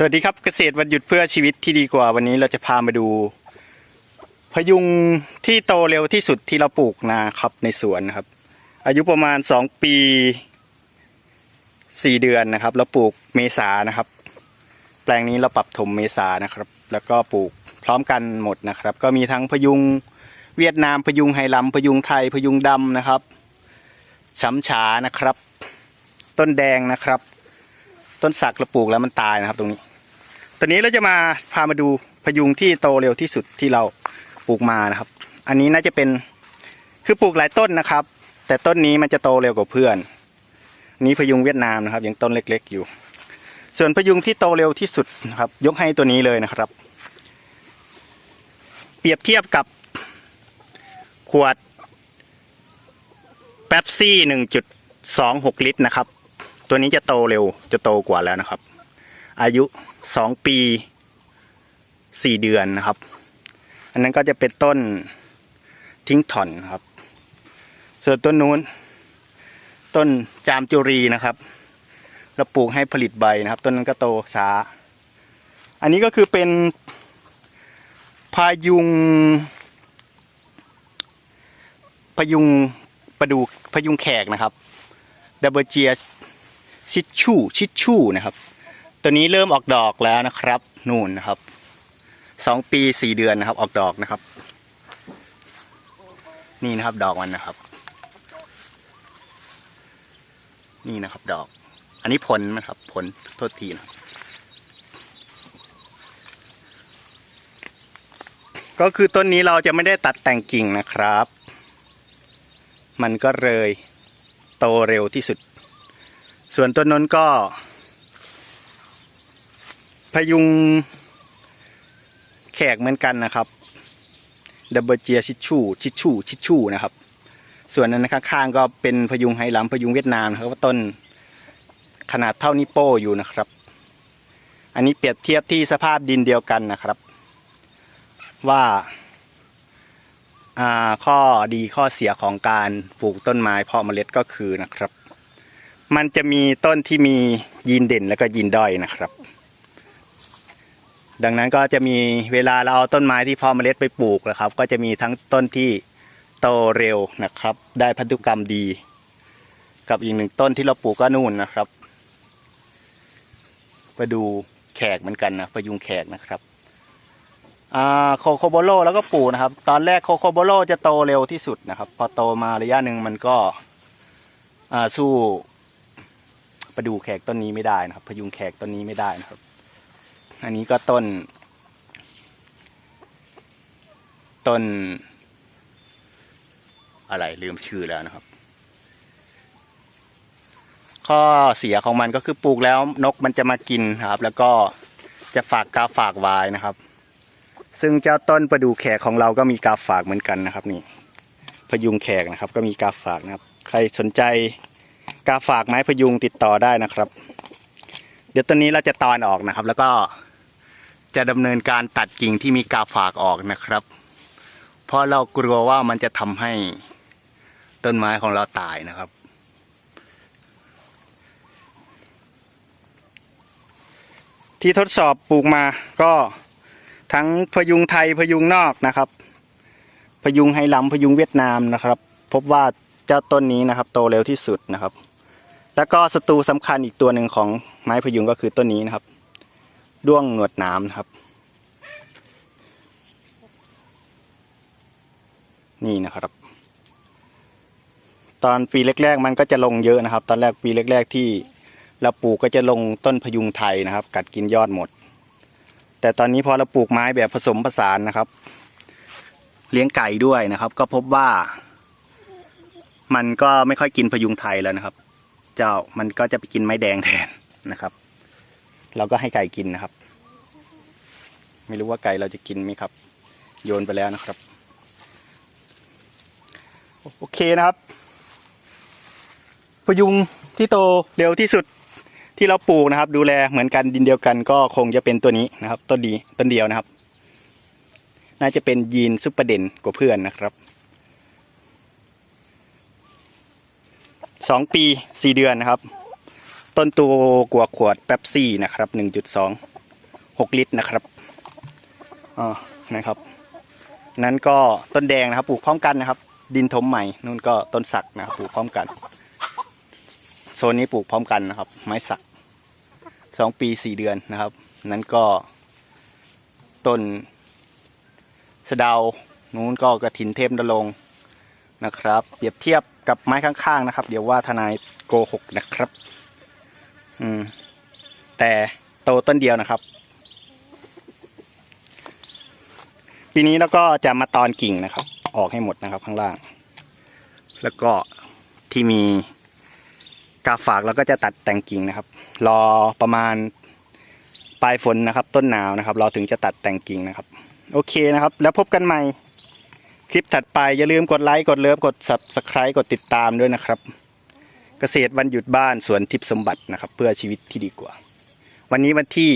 สวัสดีครับเกษตรวันหยุดเพื่อชีวิตที่ดีกว่าวันนี้เราจะพามาดู พยุงที่โตเร็วที่สุดที่เราปลูกนะครับในสวนนะครับ อายุประมาณสองปีสี่เดือนนะครับ เราปลูกเมษานะครับ แปลงนี้เราปรับถมเมษานะครับ แล้วก็ปลูกพร้อมกันหมดนะครับ ก็มีทั้งพยุงเวียดนามพยุงไหหลำพยุงไทยพยุงดำนะครับช้ำฉานะครับ ต้นแดงนะครับ ต้นสักเราปลูกแล้วมันตายนะครับตรงนี้ ตอนนี้เราจะมาพามาดูพยุงที่โตเร็วที่สุดที่เราปลูกมานะครับ อันนี้น่าจะเป็นคือปลูกหลายต้นนะครับ แต่ต้นนี้มันจะโตเร็วกว่าเพื่อน นี้พยุงเวียดนามนะครับยังต้นเล็ก ๆ อยู่ ส่วนพยุงที่โตเร็วที่สุดนะครับ ยกให้ตัวนี้เลยนะครับ เปรียบเทียบกับขวดแป๊บซี่หนึ่งจุดสองหกลิตรนะครับ ตัวนี้จะโตเร็วจะโตกว่าแล้วนะครับ อายุสองปีสี่เดือนนะครับ อันนั้นก็จะเป็นต้นทิ้งถอนครับ ส่วนต้นนู้น ต้นจามจุรีนะครับเราปลูกให้ผลิตใบนะครับ ต้นนั้นก็โตช้า อันนี้ก็คือเป็นพายุงพยุงประดูพยุงแขกนะครับดับเบิลเจียชิดชู่ชิดชู่นะครับ ตัวนี้เริ่มออกดอกแล้วนะครับ นู่นนะครับสองปีสี่เดือนนะครับ ออกดอกนะครับ นี่นะครับดอกมันนะครับ นี่นะครับดอก อันนี้ผลนะครับ ผลโทษทีนะครับก็คือต้นนี้เราจะไม่ได้ตัดแต่งกิ่งนะครับ มันก็เลยโตเร็วที่สุด ส่วนต้นนนก็ พยุงแขกเหมือนกันนะครับดับเบิลเจียชิชูชิชูชิชูนะครับ ส่วนนั้นข้างๆก็เป็นพยุงไหหลำพยุงเวียดนามนะครับต้นขนาดเท่านิ้วโป้อยู่นะครับ อันนี้เปรียบเทียบที่สภาพดินเดียวกันนะครับว่าอ่าข้อดีข้อเสียของการปลูกต้นไม้เพาะเมล็ดก็คือนะครับ มันจะมีต้นที่มียีนเด่นแล้วก็ยีนด้อยนะครับ ดังนั้นก็จะมีเวลาเราเอาต้นไม้ที่เพาะเมล็ดไปปลูกนะครับ ก็จะมีทั้งต้นที่โตเร็วนะครับ ได้พันธุกรรมดี กับอีกหนึ่งต้นที่เราปลูกก็นู่นนะครับไปดูแขกเหมือนกันนะพยุงแขกนะครับอ่าโคโคโบโลแล้วก็ปลูกนะครับ ตอนแรกโคโคโบโลจะโตเร็วที่สุดนะครับ พอโตมาระยะหนึ่งมันก็สู้ประดูแขกต้นนี้ไม่ได้นะครับ พยุงแขกต้นนี้ไม่ได้นะครับ อันนี้ก็ต้น ต้น อะไรลืมชื่อแล้วนะครับ ข้อเสียของมันก็คือปลูกแล้วนกมันจะมากินครับ แล้วก็จะฝากกาฝากวายนะครับ ซึ่งเจ้าต้นประดูแขกของเราก็มีกาฝากเหมือนกันนะครับ นี่ พยุงแขกนะครับ ก็มีกาฝากนะครับ ใครสนใจกาฝากไม้พยุงติดต่อได้นะครับ เดี๋ยวต้นนี้เราจะตอนออกนะครับ แล้วก็ จะดำเนินการตัดกิ่งที่มีกาฝากออกนะครับ เพราะเรากลัวว่ามันจะทำให้ต้นไม้ของเราตายนะครับ ที่ทดสอบปลูกมาก็ทั้งพยุงไทยพยุงนอกนะครับ พยุงไหหลำพยุงเวียดนามนะครับ พบว่าเจ้าต้นนี้นะครับ โตเร็วที่สุดนะครับ แล้วก็ศัตรูสำคัญอีกตัวหนึ่งของไม้พยุงก็คือต้นนี้นะครับ ด้วงหนวดนามนะครับ นี่นะครับ ตอนปีแรกๆมันก็จะลงเยอะนะครับ ตอนแรกปีแรกๆที่เราปลูกก็จะลงต้นพยุงไทยนะครับ กัดกินยอดหมด แต่ตอนนี้พอเราปลูกไม้แบบผสมผสานนะครับ เลี้ยงไก่ด้วยนะครับ ก็พบว่า มันก็ไม่ค่อยกินพยุงไทยแล้วนะครับ เจ้ามันก็จะไปกินไม้แดงแทนนะครับ เราก็ให้ไก่กินนะครับ ไม่รู้ว่าไก่เราจะกินไหมครับ โยนไปแล้วนะครับ โอเคนะครับ พยุงที่โตเร็วที่สุดที่เราปลูกนะครับ ดูแลเหมือนกันดินเดียวกันก็คงจะเป็นตัวนี้นะครับต้นดีต้นเดียวนะครับ น่าจะเป็นยีนซุปเปอร์เด่นกว่าเพื่อนนะครับสองปีสี่เดือนนะครับ ต้นตัวกว่าขวดแป๊บซี่นะครับหนึ่งจุดสองหกลิตรนะครับ อ๋อนะครับ นั้นก็ต้นแดงนะครับ ปลูกพร้อมกันนะครับ ดินถมใหม่นู่นก็ต้นสักนะครับปลูกพร้อมกัน โซนนี้ปลูกพร้อมกันนะครับ ไม้สักสองปีสี่เดือนนะครับ นั้นก็ต้นสะเดานู้นก็กระถินเทพนรงนะครับ เปรียบเทียบกับไม้ข้างๆนะครับ เดี๋ยวว่าทนายโกหกนะครับ อืม แต่โตต้นเดียวนะครับ ปีนี้แล้วก็จะมาตอนกิ่งนะครับ ออกให้หมดนะครับข้างล่าง แล้วก็ที่มีกาฝากแล้วก็จะตัดแต่งกิ่งนะครับ รอประมาณปลายฝนนะครับ ต้นหนาวนะครับ เราถึงจะตัดแต่งกิ่งนะครับ โอเคนะครับ แล้วพบกันใหม่ คลิปถัดไปอย่าลืมกดไลค์กดเลิฟกด subscribe กดติดตามด้วยนะครับ เกษตรวันหยุดบ้านสวนทิพย์สมบัตินะครับ เพื่อชีวิตที่ดีกว่า วันนี้วันที่